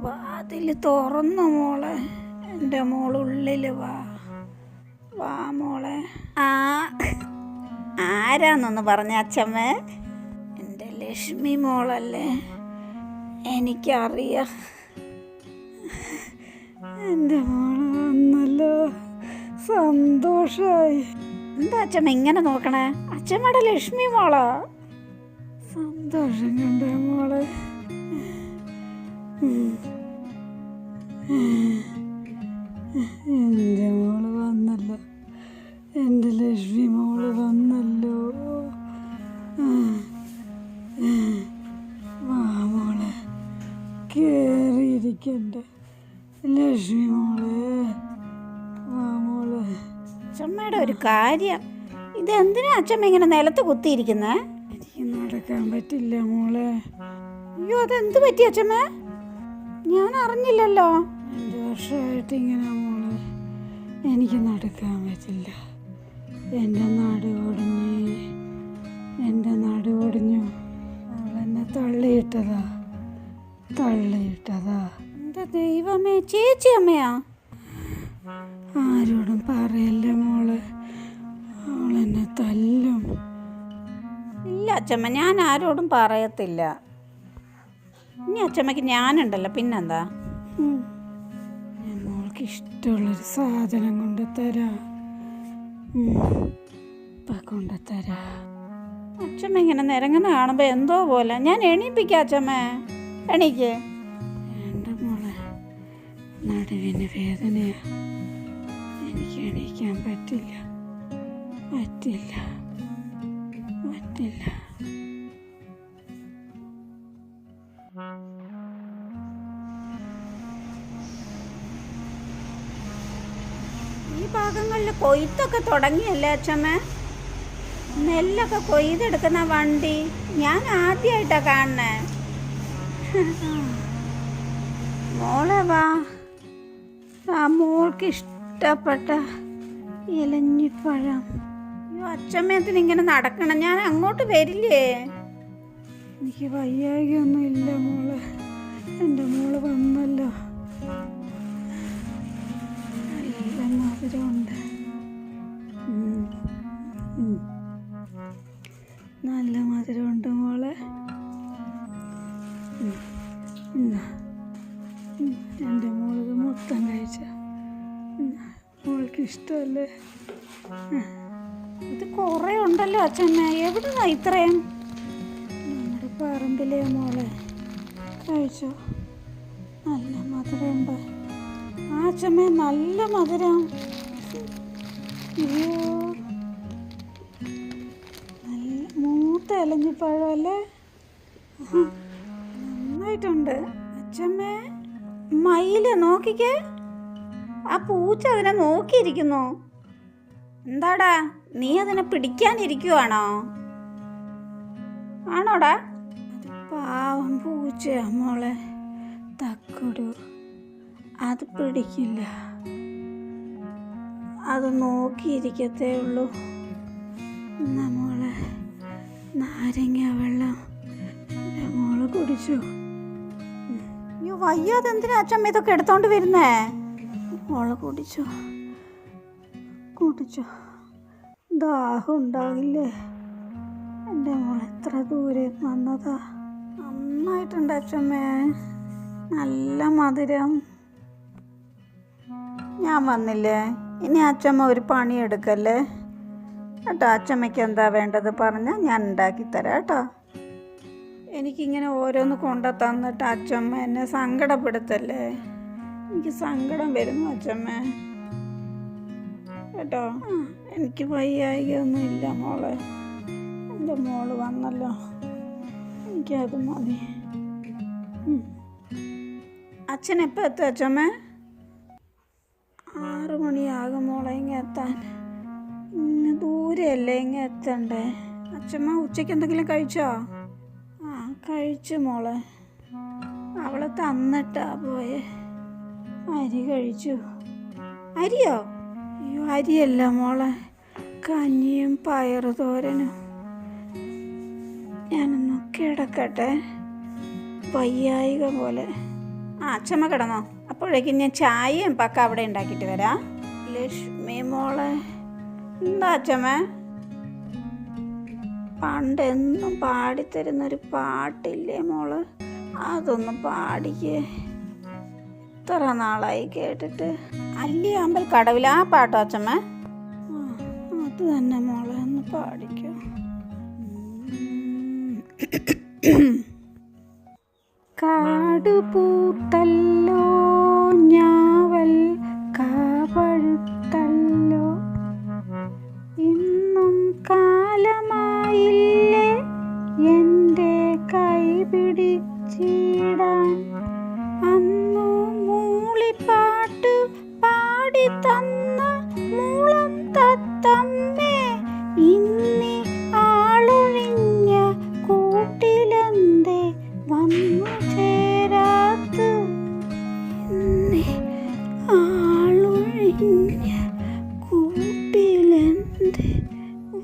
വാതിൽ തുറന്ന മോളെ. എന്റെ മോളുള്ളിൽ വാ. വാ മോളെ. ആ ആരാന്നൊന്ന് പറഞ്ഞ അച്ഛമ്മ. എന്റെ ലക്ഷ്മി മോളല്ലേ. എനിക്കറിയാം. എന്റെ മോൾ വന്നല്ലോ. സന്തോഷായി. എന്താ അച്ഛമ്മ ഇങ്ങനെ നോക്കണേ? അച്ഛമ്മയുടെ ലക്ഷ്മി മോളാ? സന്തോഷം കണ്ട മോളെ. എന്റെ മോൾ വന്നല്ലോ. എന്റെ ലക്ഷ്മി മോൾ വന്നല്ലോ. വാ മോളെ കയറിയിരിക്കണ്ട ലക്ഷ്മി മോളെ വാ മോളെ. അച്ഛമ്മയുടെ ഒരു കാര്യം. ഇതെന്തിനാ അച്ഛമ്മ ഇങ്ങനെ നിലത്ത് കുത്തിയിരിക്കുന്നേ? നടക്കാൻ പറ്റില്ല മോളെ. അയ്യോ അതെന്ത് പറ്റി അച്ഛമ്മ? ഞാൻ അറിഞ്ഞില്ലല്ലോ. രണ്ട് വർഷമായിട്ട് ഇങ്ങനെ മോളെ. എനിക്ക് നടക്കാൻ പറ്റില്ല. എന്റെ നാട് ഒടിഞ്ഞ്. എന്റെ നാട് ഒടിഞ്ഞു. അവളെന്നെ തള്ളിയിട്ടതാ. തള്ളിയിട്ടതാ. എന്താ ദൈവമേ ചേച്ചി അമ്മയാ? ആരോടും പറയല്ലേ മോൾ. അവളെന്നെ തല്ലും. ഇല്ല അച്ചമ്മ ഞാൻ ആരോടും പറയത്തില്ല. ഇനി അച്ഛമ്മയ്ക്ക് ഞാനുണ്ടല്ലോ പിന്നെന്താ? മോൾക്ക് ഇഷ്ടമുള്ളൊരു സാധനം കൊണ്ട് തരാം കൊണ്ട് തരാം അച്ഛമ്മ ഇങ്ങനെ നിരങ്ങുന്ന കാണുമ്പോൾ എന്തോ പോലെ. ഞാൻ എണീപ്പിക്കാം അച്ഛമ്മ എണീക്ക്. വേണ്ട മോളെ. നടുവിന് വേദനയാ. എനിക്ക് എണീക്കാൻ പറ്റില്ല. പറ്റില്ല. പറ്റില്ല ഈ ഭാഗങ്ങളിൽ കൊയ്ത്തൊക്കെ തുടങ്ങിയല്ലേ അച്ഛമ്മ? നെല്ലൊക്കെ കൊയ്തെടുക്കുന്ന വണ്ടി ഞാൻ ആദ്യമായിട്ടാ കാണണേ മോളെ വാ. ആ മോൾക്ക് ഇഷ്ടപ്പെട്ട ഇലഞ്ഞിപ്പഴം. അയ്യോ ഇങ്ങനെ നടക്കണം. ഞാൻ അങ്ങോട്ട് വരില്ലേ? എനിക്ക് വയ്യായികയൊന്നും ഇല്ല മോൾ. എന്റെ മോൾ വന്നല്ലോ. നല്ല മധുരമുണ്ട്. നല്ല മധുരമുണ്ട് മോളെ. എന്റെ മോളത് മൊത്തം കഴിച്ച. മോൾക്ക് ഇഷ്ടമല്ലേ ഇത് കുറേ ഉണ്ടല്ലോ അച്ഛമ്മ. എവിടുന്നാ ഇത്രയും? നമ്മുടെ പറമ്പിലെ മോളെ. കഴിച്ചോ? നല്ല മധുരമുണ്ട്. ആ അച്ഛമ്മ നല്ല മധുരം. അയ്യോ. നല്ല മൂത്ത ഇലഞ്ഞിപ്പഴമല്ലേ നന്നായിട്ടുണ്ട്. അച്ഛമ്മേ മയിൽ നോക്കിക്കേ. ആ പൂച്ച അതിനെ നോക്കിയിരിക്കുന്നു. എന്താടാ? നീ അതിനെ പിടിക്കാനിരിക്കുവാണോ? ആണോടാ? പാവം പൂച്ചയാ മോളെ. തക്കുടു. അത് പിടിക്കില്ല. അത് നോക്കിയിരിക്കത്തേ ഉള്ളൂ. നമ്മളെ മോളെ നാരങ്ങ വെള്ളം മോൾ കുടിച്ചു. അയ്യോ വയ്യാതെ എന്തിനാ അച്ഛമ്മ ഇതൊക്കെ എടുത്തോണ്ട് വരുന്നേ? മോൾ കുടിച്ചു. കുടിച്ചു. ദാഹം ഉണ്ടാകില്ലേ? എന്റെ മോൾ എത്ര ദൂരെ വന്നതാ? നന്നായിട്ടുണ്ട് അച്ഛമ്മേ. നല്ല മധുരം. ഞാൻ വന്നില്ലേ? ഇനി അച്ഛമ്മ ഒരു പണി എടുക്കല്ലേ? കേട്ടോ അച്ഛമ്മയ്ക്ക് എന്താ വേണ്ടത് പറഞ്ഞാൽ ഞാൻ ഉണ്ടാക്കി തരാം കേട്ടോ. എനിക്കിങ്ങനെ ഓരോന്ന് കൊണ്ടു തന്നിട്ട് എന്നെ സങ്കടപ്പെടുത്തല്ലേ? എനിക്ക് സങ്കടം വരുന്നു അച്ഛമ്മ. കേട്ടോ. എനിക്ക് വയ്യായികയൊന്നും ഇല്ല മോളെ. എന്റെ മോൾ വന്നല്ലോ. എനിക്കത് മതി. അച്ഛൻ എപ്പോൾ എത്തും അച്ഛമ്മേ ആറു മണിയാകും മോളെ ഇങ്ങ് എത്താൻ. ഇന്ന് ദൂരെയല്ലേ ഇങ്ങ് എത്തണ്ടേ? അച്ഛമ്മ ഉച്ചയ്ക്ക് എന്തെങ്കിലും കഴിച്ചോ? ആ കഴിച്ചു മോളെ. അവളെ തന്നിട്ടാ പോയെ. അരി കഴിച്ചു. അരിയോ? അയ്യോ അരിയല്ല മോളെ. കഞ്ഞിയും പയറു തോരനും. ഞാനൊന്ന് കിടക്കട്ടെ. വയ്യായിക പോലെ. ആ അച്ഛമ്മ കിടന്നോ? അപ്പോഴേക്കും ഞാൻ ചായയും പക്ക അവിടെ ഉണ്ടാക്കിയിട്ട് വരാം. ലക്ഷ്മി മോളെ എന്താ അച്ഛമ്മ പണ്ട് എന്നും പാടിത്തരുന്നൊരു പാട്ടില്ലേ മോൾ? അതൊന്നും പാടിക്കേ. ഇത്ര നാളായി കേട്ടിട്ട്. അല്ലി അമ്പൽ കടവിൽ ആ പാട്ടോ അച്ഛമ്മ അത് തന്നെ മോളെ ഒന്ന് പാടിക്കോ. കാടുപൂത്തല്ലോ ഞാൻ പാടി തന്ന മൂളം തത്തമ്മേ ഇന്നി ആളൊഴിഞ്ഞ കൂട്ടിലെന്തേ വന്നു ചേരാത്ത്? ഇന്നി ആളൊഴിഞ്ഞ കൂട്ടിലെന്തേ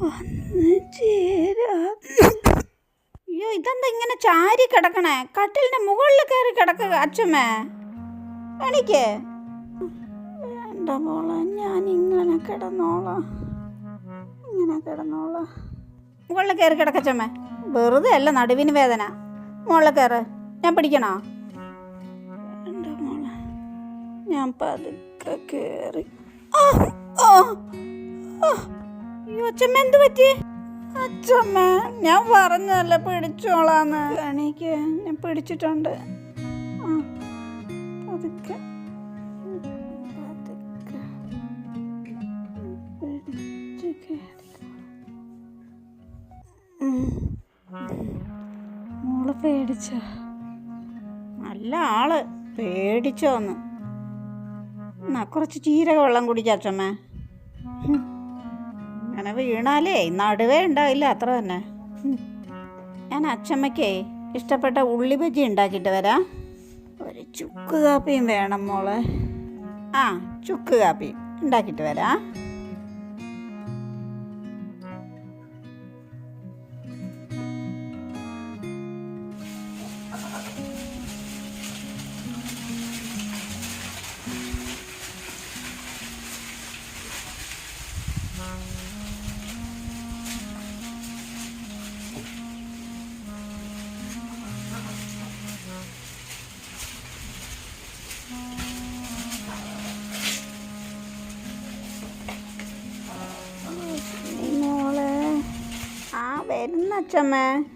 വന്നു ചേരാത്ത്? അയ്യോ ഇതെന്താ ഇങ്ങനെ ചാരി കിടക്കണേ? കട്ടിലിന്റെ മുകളിൽ കയറി കിടക്കുക അച്ഛമ്മേ. എനിക്ക് വേണ്ട മോളെ? ഞാൻ ഇങ്ങനെ കിടന്നോളാം. ഇങ്ങനെ കിടന്നോളാം. മുകളിൽ കയറി കിടക്കച്ചമ്മേ. വെറുതെ അല്ല നടുവിന് വേദന. മുകളിൽ കയറ്. ഞാൻ പിടിക്കണോ? വേണ്ട മോളെ. ഞാൻ പതുക്കെ കയറി. അയ്യോ എന്ത് പറ്റി? അച്ഛമ്മ ഞാൻ പറഞ്ഞല്ല പിടിച്ചോളാന്ന്. എനിക്ക് ഞാൻ പിടിച്ചിട്ടുണ്ട്. ആ പതുക്കെ. പേടിച്ച നല്ല ആൾ. പേടിച്ചോന്ന്. എന്നാ കുറച്ച് ചീരക വെള്ളം കുടിക്കാം അച്ഛമ്മ ഉം. അങ്ങനെ വീണാലേ നടുവേ ഉണ്ടാവില്ല അത്ര തന്നെ. ഞാൻ അച്ഛമ്മയ്ക്കേ ഇഷ്ടപ്പെട്ട ഉള്ളി ബജി ഉണ്ടാക്കിയിട്ട് വരാം. ഒരു ചുക്ക് കാപ്പിയും വേണം മോളെ. ആ ചുക്ക് കാപ്പി ഉണ്ടാക്കിയിട്ട് വരാം. മോളെ ആ വരുന്ന അച്ഛമ്മേ